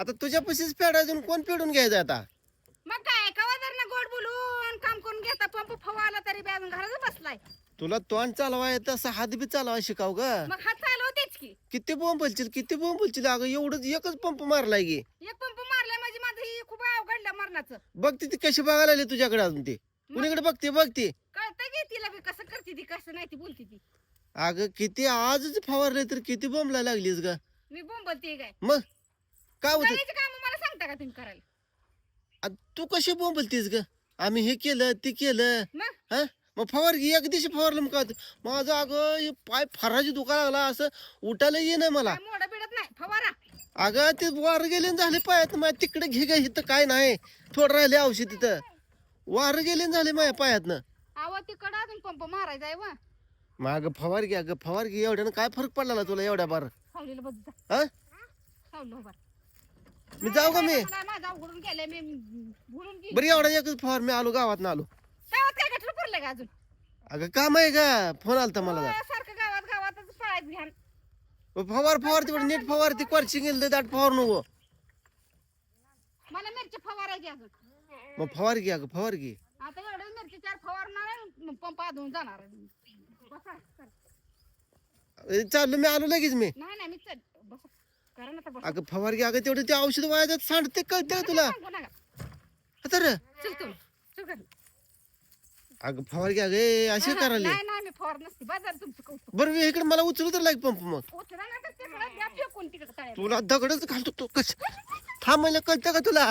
आता तुझ्या पशीच फेडायचं कोण फेडून घ्यायचं आता? मग काय कवा जर ना गोड बोलून काम करून घेता पंप फवारला तरी बी अजून घरात बसलाय. तुला तोंड चालवाय तसं हात बी चालवाय शिकाव ग. मग हात चालवतेच की. किती बोंब बोलशील किती बोंब बोलशील? अगं एवढंच एकच पंप मारलाय गे एक पंप मारलाय म्हणजे माझं ही खूप अवघडलं मरणाचं. बघ ती कशी बघायला आली तुझ्याकडे अजून ते. कुणीकडे बघते बघ ती. कळतं की तिला बी कसं करते ती कसं नाही ती बोलते ती. अगं किती आजच फवारले तर किती बोंबला लागलीस ग. मी बोंबलते काय? मग? काय होत? करायचं काम मला सांगता का तुम्ही करायला? तू कशी बोंबलतीस ग? आम्ही हे केलं ते केलं. मग? हा? मग फवार एक दिवशी फवारलं मग काय होतं? माझं अगं हे पाय फराची दुखा लागला असं उठायला ये ना मला. काय मोडं बिडत नाही? फवारा. अगं ते वार गेले न झाले पायात. माझ्या तिकडे घे ग इथं काय नाही. थोडं राहिले औषध तिथं वार गेले न झाले माझ्या पायातनं. आवा तिकडं अजून पंप मारायचा आहे वा. मग फवार घे अगं फवार घे. एवढ्यानं काय फरक पडला ना तुला एवढ्या बार? सावलीला बघ जा. हा? सावलं मी जाऊ का मी? मला माझा अवघडून गेले मी बरं एवढा एकच फवार मी आलो गावात आलो. गावात काय गटलं पडलं का अजून? अगं काम आहे का? फोन आलता मला हो, सारखं गावात गावातच पळायचं ध्यान फवार फवार तेवढं नीट फवार ती क्वारची गेली दाट फवार नको. मला मिरची फवारायची अजून. मग फवार घे अगं फवार घे. आता एवढे मिरची चार फवारणार आहे, मग पंप आधून जाणार बसा कर. ए, चाललो मी आलो लगेच मी. नाही नाही मी चल. करा ना बस. अगं फवार घे अगं तेवढं ते औषध वाया जात सांडते कळते तुला? तर चल तू चल कर. अगं फवार घे अगं ए, अशी करायला. नाही नाही मी फवार नसते. बाजार तुमचं कौतुक. बरं मी इकडे मला उचलू तर लाग पंप मग. उचला ना तर तिकडं द्या फेकून तिकडं तळ्यात. तुला दगडच घालतो तो कस थांब म्हणलं कळतं का तुला?